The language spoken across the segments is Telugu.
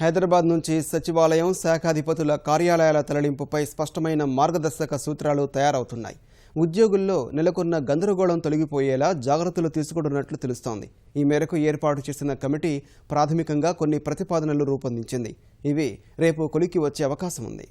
హైదరాబాద్ నుంచి సచివాలయం శాఖాధిపతుల కార్యాలయాల తరలింపుపై స్పష్టమైన మార్గదర్శక సూత్రాలు తయారవుతున్నాయి. ఉద్యోగుల్లో నెలకొన్న గందరగోళం తొలగిపోయేలా జాగ్రత్తలు తీసుకుంటున్నట్లు తెలుస్తోంది. ఈ మేరకు ఏర్పాటు చేసిన కమిటీ ప్రాథమికంగా కొన్ని ప్రతిపాదనలు రూపొందించింది. ఇవి రేపు కొలికి వచ్చే అవకాశం ఉంది.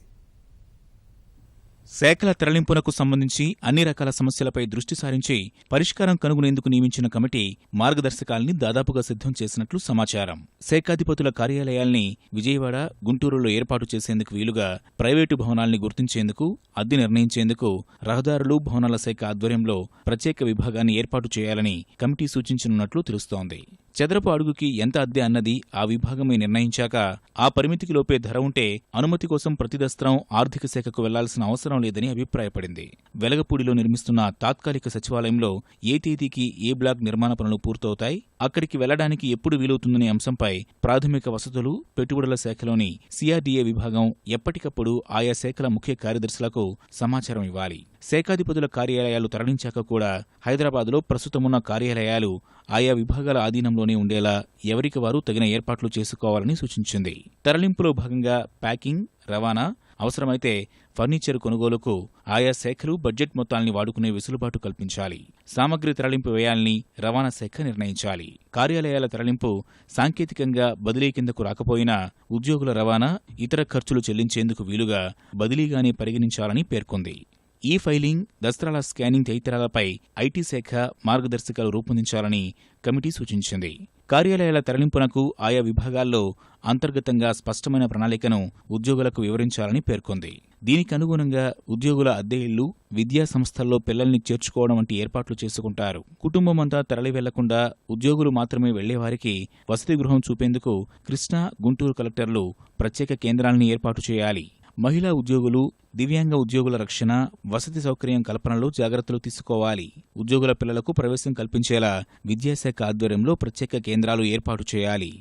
శాఖల తరలింపునకు సంబంధించి అన్ని రకాల సమస్యలపై దృష్టి సారించి పరిష్కారం కనుగొనేందుకు నియమించిన కమిటీ మార్గదర్శకాల్ని దాదాపుగా సిద్ధం చేసినట్లు సమాచారం. శాఖాధిపతుల కార్యాలయాల్ని విజయవాడ గుంటూరులో ఏర్పాటు చేసేందుకు వీలుగా ప్రైవేటు భవనాల్ని గుర్తించేందుకు అద్దె నిర్ణయించేందుకు రహదారులు భవనాల శాఖ ఆధ్వర్యంలో ప్రత్యేక విభాగాన్ని ఏర్పాటు చేయాలని కమిటీ సూచించనున్నట్లు తెలుస్తోంది. చదరపు అడుగుకి ఎంత అద్దె అన్నది ఆ విభాగమే నిర్ణయించాక ఆ పరిమితికి లోపే ధర ఉంటే అనుమతి కోసం ప్రతి దస్త్రం ఆర్థిక శాఖకు వెళ్ళాల్సిన అవసరం లేదని అభిప్రాయపడింది. వెలగపూడిలో నిర్మిస్తున్న తాత్కాలిక సచివాలయంలో ఏ తేదీకి ఏ బ్లాక్ నిర్మాణ పనులు పూర్తవుతాయి అక్కడికి వెళ్ళడానికి ఎప్పుడు వీలవుతుందనే అంశంపై ప్రాథమిక వసతులు పెట్టుబడుల శాఖలోని సిఆర్డీఏ విభాగం ఎప్పటికప్పుడు ఆయా శాఖల ముఖ్య కార్యదర్శులకు సమాచారం ఇవ్వాలి. శాఖాధిపతుల కార్యాలయాలు తరలించాక కూడా హైదరాబాద్లో ప్రస్తుతమున్న కార్యాలయాలు ఆయా విభాగాల ఆధీనంలోనే ఉండేలా ఎవరికి వారు తగిన ఏర్పాట్లు చేసుకోవాలని సూచించింది. తరలింపులో భాగంగా ప్యాకింగ్ రవాణా అవసరమైతే ఫర్నిచర్ కొనుగోలుకు ఆయా శాఖలు బడ్జెట్ మొత్తాల్ని వాడుకునే వెసులుబాటు కల్పించాలి. సామగ్రి తరలింపు వ్యయాల్ని రవాణా శాఖ నిర్ణయించాలి. కార్యాలయాల తరలింపు సాంకేతికంగా బదిలీ కిందకు రాకపోయినా ఉద్యోగుల రవాణా ఇతర ఖర్చులు చెల్లించేందుకు వీలుగా బదిలీగానే పరిగణించాలని పేర్కొంది. ఈ ఫైలింగ్ దస్త్రాల స్కానింగ్ తదితరాలపై ఐటీ శాఖ మార్గదర్శకాలు రూపొందించాలని కమిటీ సూచించింది. కార్యాలయాల తరలింపునకు ఆయా విభాగాల్లో అంతర్గతంగా స్పష్టమైన ప్రణాళికను ఉద్యోగులకు వివరించాలని పేర్కొంది. దీనికి అనుగుణంగా ఉద్యోగుల అద్దె ఇళ్ళు విద్యా సంస్థల్లో పిల్లల్ని చేర్చుకోవడం వంటి ఏర్పాట్లు చేసుకుంటారు. కుటుంబమంతా తరలి వెళ్ళకుండా ఉద్యోగులు మాత్రమే వెళ్ళేవారికి వసతి గృహం చూపేందుకు కృష్ణా గుంటూరు కలెక్టర్లు ప్రత్యేక కేంద్రాలను ఏర్పాటు చేయాలి. మహిళా ఉద్యోగులు దివ్యాంగ ఉద్యోగుల రక్షణ వసతి సౌకర్యం కల్పనలో జాగ్రత్తలు తీసుకోవాలి. ఉద్యోగుల పిల్లలకు ప్రవేశం కల్పించేలా విద్యాశాఖ ఆధ్వర్యంలో ప్రత్యేక కేంద్రాలు ఏర్పాటు చేయాలి.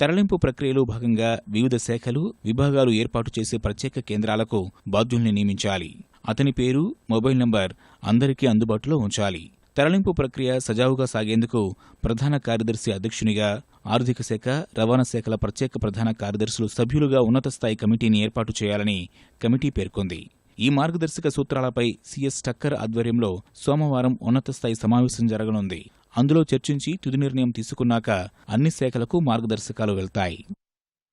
తరలింపు ప్రక్రియలో భాగంగా వివిధ శాఖలు విభాగాలు ఏర్పాటు చేసే ప్రత్యేక కేంద్రాలకు బాధ్యుల్ని నియమించాలి. అతని పేరు మొబైల్ నంబర్ అందరికీ అందుబాటులో ఉంచాలి. తరలింపు ప్రక్రియ సజావుగా సాగేందుకు ప్రధాన కార్యదర్శి అధ్యక్షునిగా ఆర్థిక శాఖ రవాణా శాఖల ప్రత్యేక ప్రధాన కార్యదర్శులు సభ్యులుగా ఉన్నత స్థాయి కమిటీని ఏర్పాటు చేయాలని కమిటీ పేర్కొంది. ఈ మార్గదర్శక సూత్రాలపై సీఎస్ టక్కర్ ఆధ్వర్యంలో సోమవారం ఉన్నత స్థాయి సమావేశం జరగనుంది. అందులో చర్చించి తుది నిర్ణయం తీసుకున్నాక అన్ని శాఖలకు మార్గదర్శకాలు వెళ్తాయి.